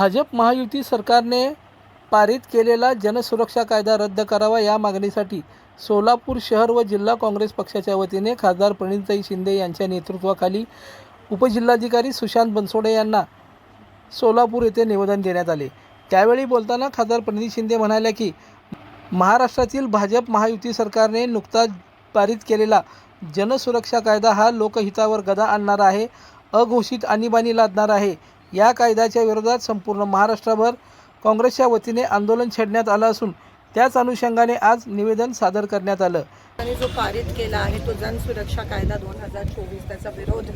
भाजप महायुती सरकारने पारित केलेला जनसुरक्षा कायदा रद्द करावा या मागणीसाठी सोलापूर शहर व जिल्हा काँग्रेस पक्षाच्या वतीने खासदार प्रणितताई शिंदे यांच्या नेतृत्वाखाली उपजिल्हाधिकारी सुशांत बनसोडे यांना सोलापूर येथे निवेदन देण्यात आले. त्यावेळी बोलताना खासदार प्रणित शिंदे म्हणाल्या की महाराष्ट्रातील भाजप महायुती सरकारने नुकताच पारित केलेला जनसुरक्षा कायदा हा लोकहितावर गदा आणणारा आहे अघोषित आणीबाणी लादणार आहे. या कायद्याच्या विरोधात संपूर्ण महाराष्ट्रभर काँग्रेसच्या वतीने आंदोलन छेडण्यात आलं असून त्याच अनुषंगाने आज निवेदन सादर करण्यात आलं. आणि जो पारित केला आहे तो जन सुरक्षा कायदा दोन हजार चोवीस त्याचा विरोध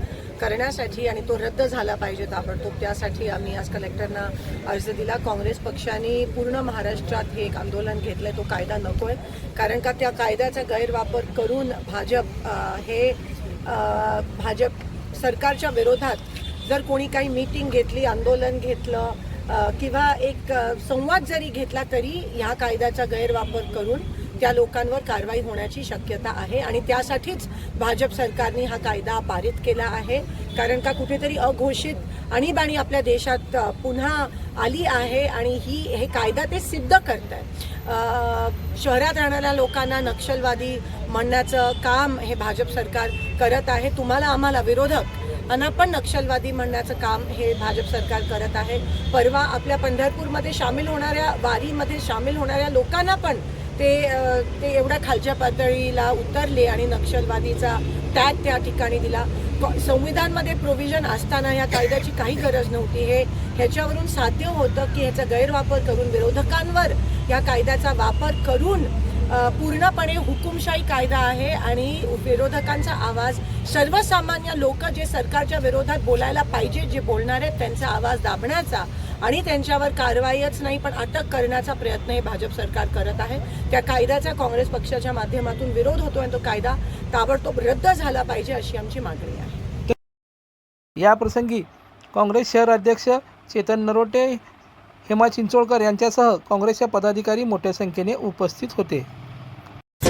करण्यासाठी आणि तो रद्द झाला पाहिजे ताबडतोब त्यासाठी आम्ही आज कलेक्टरना अर्ज दिला. काँग्रेस पक्षाने पूर्ण महाराष्ट्रात हे एक आंदोलन घेतलंय तो कायदा नकोय. कारण का त्या कायद्याचा गैरवापर करून भाजप हे भाजप सरकारच्या विरोधात जर कोणी काही मीटिंग घेतली आंदोलन घेतलं किंवा एक संवाद जरी घेतला तरी ह्या कायद्याचा गैरवापर करून त्या लोकांवर कारवाई होण्याची शक्यता आहे आणि त्यासाठीच भाजप सरकारने हा कायदा पारित केला आहे. कारण का कुठेतरी अघोषित आणीबाणी आपल्या देशात पुन्हा आली आहे आणि ही हे कायदा ते सिद्ध करत आहे शहरात राहणाऱ्या लोकांना नक्षलवादी म्हणण्याचं काम हे भाजप सरकार करत आहे. तुम्हाला आम्हाला विरोधक अन पण नक्षलवादी म्हणण्याचं काम हे भाजप सरकार करत आहे. परवा आपल्या पंढरपूरमध्ये सामील होणाऱ्या वारीमध्ये सामील होणाऱ्या लोकांना पण ते ते एवढ्या खालच्या पातळीला उतरले आणि नक्षलवादीचा टॅग त्या ठिकाणी दिला. संविधानमध्ये प्रोव्हिजन असताना या कायद्याची काही गरज नव्हती. हे ह्याच्यावरून साध्य होतं की ह्याचा गैरवापर करून विरोधकांवर या कायद्याचा वापर करून पूर्णपणे हुकुमशाही कायदा आहे आणि विरोधकांचा आवाज सर्वसामान्य लोक जे सरकारच्या विरोधात बोलायला पाहिजे जे बोलणार आहेत त्यांचा आवाज दाबण्याचा आणि त्यांच्यावर कारवाईच नाही पण अटक करण्याचा प्रयत्न हे भाजप सरकार करत आहे. त्या कायद्याचा काँग्रेस पक्षाच्या माध्यमातून विरोध होतो आणि तो कायदा ताबडतोब रद्द झाला पाहिजे अशी आमची मागणी आहे. या प्रसंगी काँग्रेस शहर अध्यक्ष चेतन नरोटे हेमा चिंचोळकर यांच्यासह काँग्रेसच्या पदाधिकारी मोठ्या संख्येने उपस्थित होते.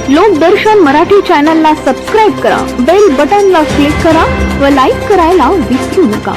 लोकदर्शन मराठी चॅनलला सबस्क्राईब करा बेल बटनला क्लिक करा व लाईक करायला विसरू नका.